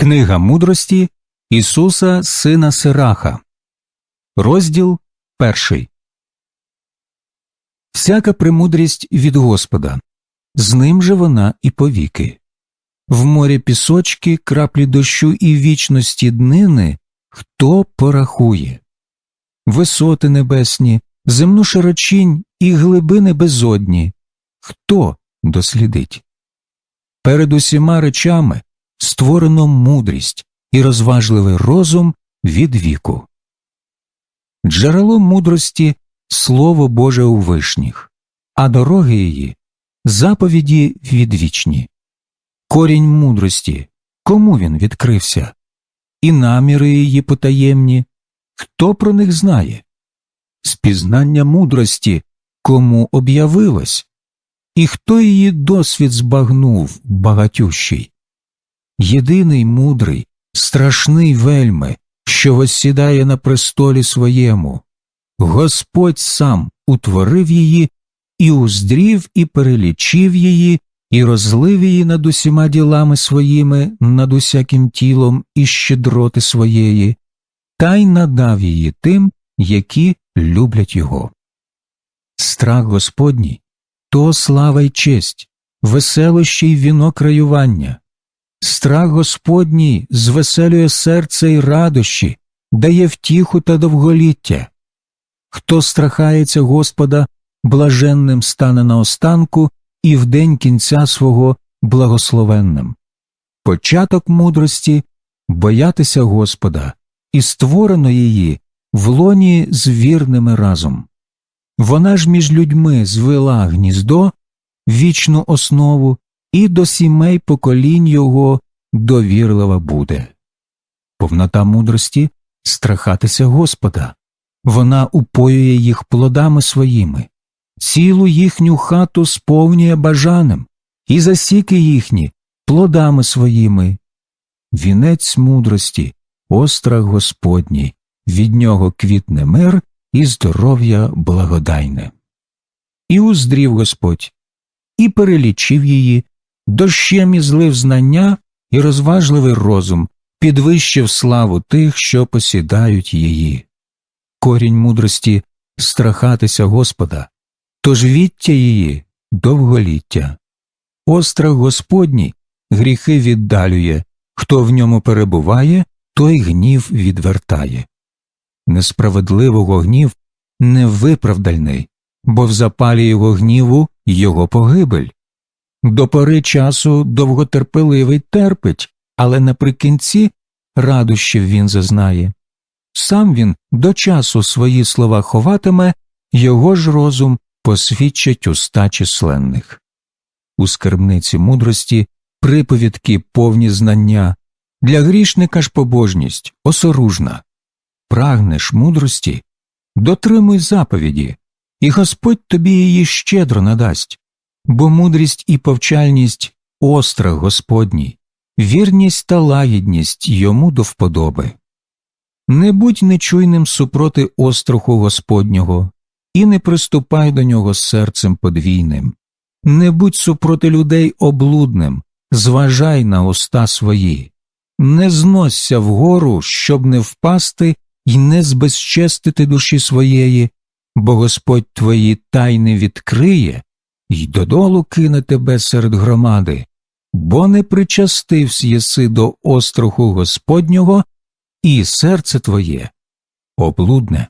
Книга мудрості Ісуса Сина Сираха. Розділ перший. Всяка премудрість від Господа. З ним же вона і повіки. В морі пісочки, краплі дощу і вічності днини хто порахує. Висоти небесні, земну широчінь і глибини безодні. Хто дослідить? Перед усіма речами створено мудрість і розважливий розум від віку. Джерело мудрості Слово Боже у вишніх, а дороги її заповіді відвічні. Корінь мудрості кому він відкрився, і наміри її потаємні, хто про них знає? Спізнання мудрості кому об'явилось, і хто її досвід збагнув багатющий? Єдиний мудрий, страшний вельми, що воссідає на престолі своєму, Господь сам утворив її і уздрів, і перелічив її, і розлив її над усіма ділами своїми, над усяким тілом і щедроти своєї, та й надав її тим, які люблять його. Страх Господній то слава й честь, веселощі й вінок раювання. Страх Господній звеселює серце й радощі, дає втіху та довголіття. Хто страхається Господа, блаженним стане на останку і в день кінця свого благословенним. Початок мудрості боятися Господа, і створено її в лоні з вірними разом. Вона ж між людьми звела гніздо, вічну основу, і до сімей поколінь його довірлива буде. Повнота мудрості страхатися Господа, вона упоює їх плодами своїми, цілу їхню хату сповнює бажаним, і засіки їхні плодами своїми. Вінець мудрості, острах Господній, від нього квітне мир і здоров'я благодайне. І уздрів Господь, і перелічив її, дощем і злив знання і розважливий розум, підвищив славу тих, що посідають її. Корінь мудрості страхатися Господа, тож віття її довголіття. Острах Господній гріхи віддалює, хто в ньому перебуває, той гнів відвертає. Несправедливого гнів невиправдальний, бо в запалі його гніву його погибель. До пори часу довготерпеливий терпить, але наприкінці радощів він зазнає. Сам він до часу свої слова ховатиме, його ж розум посвідчить уста численних. У скарбниці мудрості приповідки повні знання, для грішника ж побожність осоружна. Прагнеш мудрості, дотримуй заповіді, і Господь тобі її щедро надасть бо мудрість і повчальність острах Господній, вірність та лагідність йому до вподоби. Не будь нечуйним супроти остраху Господнього, і не приступай до нього серцем подвійним, не будь супроти людей облудним, зважай на уста свої, не зносься вгору, щоб не впасти і не збезчестити душі своєї, бо Господь твої тайни відкриє, й додолу кине тебе серед громади, бо не причастився єси до остроху Господнього, і серце твоє облудне.